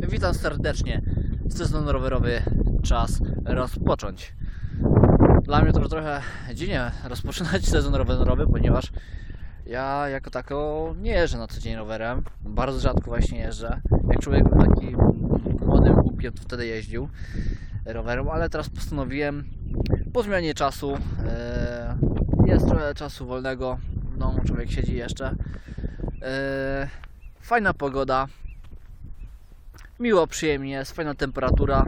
Witam serdecznie. Sezon rowerowy czas rozpocząć. Dla mnie to trochę dziwnie rozpoczynać sezon rowerowy, ponieważ ja jako tako nie jeżdżę na co dzień rowerem. Bardzo rzadko właśnie jeżdżę. Jak człowiek taki młodym głupiem, to wtedy jeździł rowerem, ale teraz postanowiłem po zmianie czasu e, jest trochę czasu wolnego w domu, człowiek siedzi jeszcze. E, fajna pogoda, miło, przyjemnie, jest fajna temperatura.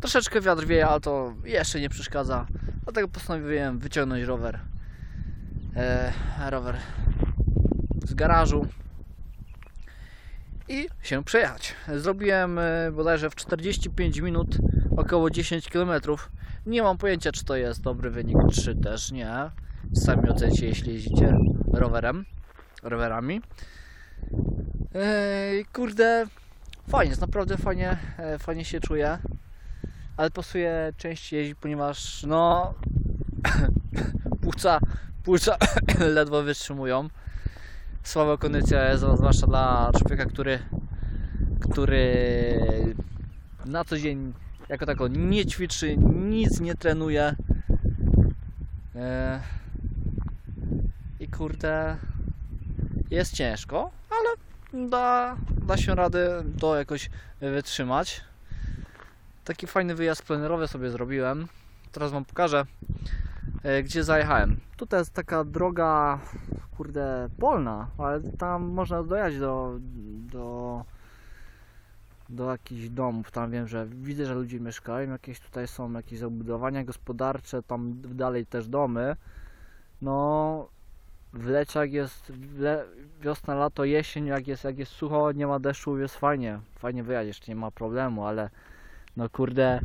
Troszeczkę wiatr wieje, ale to jeszcze nie przeszkadza. Dlatego postanowiłem wyciągnąć rower. E, rower z garażu i się przejechać. Zrobiłem e, bodajże w 45 minut około 10 km. Nie mam pojęcia, czy to jest dobry wynik, czy też nie. Sami ocenicie, jeśli jeździcie rowerem, rowerami. Ej, kurde, fajnie, jest naprawdę fajnie, e, fajnie się czuję. Ale pasuje częściej jeździć, ponieważ no płuca, płuca ledwo wytrzymują. Słaba kondycja jest, zwłaszcza dla człowieka, który, który na co dzień jako tako nie ćwiczy, nic nie trenuje. E, I kurde, jest ciężko, da, da się radę to jakoś wytrzymać. Taki fajny wyjazd plenerowy sobie zrobiłem. Teraz Wam pokażę, e, gdzie zajechałem. Tutaj jest taka droga, kurde, polna, ale tam można dojechać do, do, do jakichś domów. Tam wiem, że widzę, że ludzie mieszkają. Jakieś tutaj są jakieś zabudowania gospodarcze, tam dalej też domy. No, w lecie jak jest le, wiosna, lato, jesień, jak jest, jak jest sucho, nie ma deszczu, jest fajnie. Fajnie wyjechać, jeszcze nie ma problemu, ale no kurde,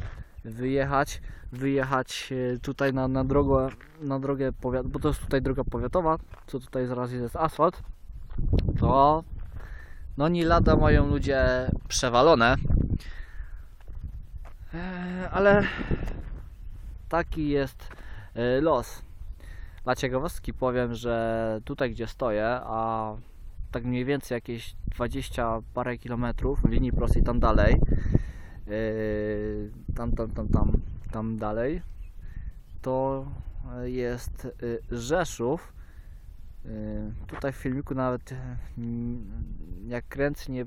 wyjechać, wyjechać e, tutaj na, na drogę, na drogę powiat, bo to jest tutaj droga powiatowa, co tutaj zaraz jest asfalt, to no nie lada mają ludzie przewalone. E, Ale taki jest e, los. Dla ciekawostki powiem, że tutaj gdzie stoję, a tak mniej więcej jakieś 20 parę kilometrów linii prostej tam dalej, yy, tam, tam, tam, tam, tam dalej, to jest yy, Rzeszów. Yy, Tutaj w filmiku nawet yy, jak kręcę nie,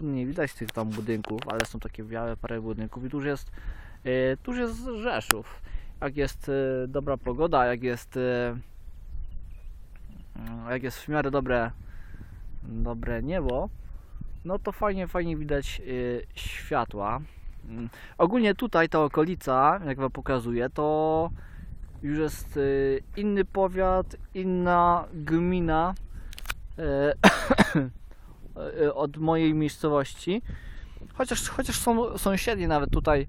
nie widać tych tam budynków, ale są takie białe parę budynków i jest, tu już jest Rzeszów jak jest y, dobra pogoda, jak jest y, y, jak jest w miarę dobre dobre niebo, no to fajnie, fajnie widać y, światła. Mm, Ogólnie tutaj ta okolica, jak wam pokazuję, to już jest inny powiat, inna gmina od mojej miejscowości. Chociaż, chociaż są sąsiedni nawet tutaj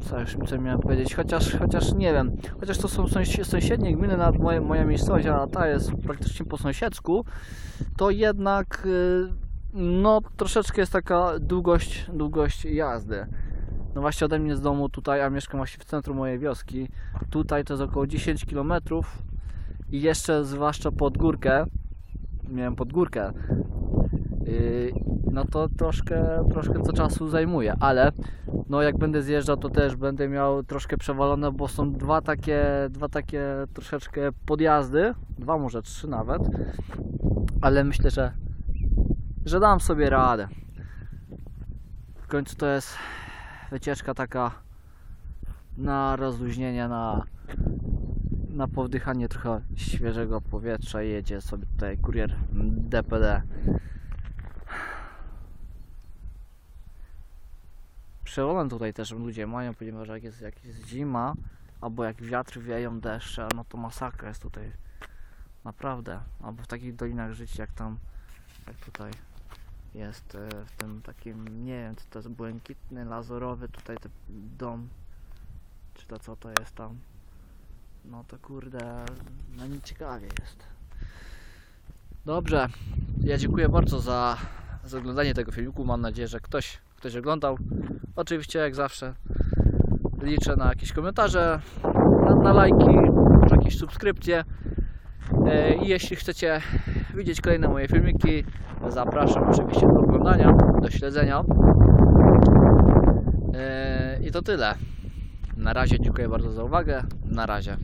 co co miałem powiedzieć, chociaż, chociaż nie wiem, chociaż to są sąsi- sąsiednie gminy, nawet moja, moja miejscowość, a ta jest praktycznie po sąsiedzku, to jednak y, no troszeczkę jest taka długość, długość jazdy. No właśnie ode mnie z domu tutaj, a mieszkam właśnie w centrum mojej wioski, tutaj to jest około 10 km i jeszcze zwłaszcza pod górkę, miałem pod górkę, no to troszkę, troszkę co czasu zajmuje, ale no jak będę zjeżdżał, to też będę miał troszkę przewalone, bo są dwa takie, dwa takie troszeczkę podjazdy, dwa może trzy nawet, ale myślę, że, że dam sobie radę. W końcu to jest wycieczka taka na rozluźnienie, na, na powdychanie trochę świeżego powietrza. Jedzie sobie tutaj kurier DPD. Przełomem tutaj też ludzie mają, ponieważ jak jest, jak jest zima, albo jak wiatr wieją deszcze, no to masakra jest tutaj. Naprawdę. Albo w takich dolinach żyć jak tam, jak tutaj jest e, w tym takim, nie wiem, co to jest błękitny, lazorowy tutaj ten dom, czy to co to jest tam. No to kurde, no nieciekawie jest. Dobrze, ja dziękuję bardzo za, za oglądanie tego filmiku. Mam nadzieję, że ktoś, ktoś oglądał. Oczywiście, jak zawsze, liczę na jakieś komentarze, na, na lajki, może jakieś subskrypcje. E, I jeśli chcecie widzieć kolejne moje filmiki, zapraszam oczywiście do oglądania, do śledzenia. E, I to tyle. Na razie dziękuję bardzo za uwagę. Na razie.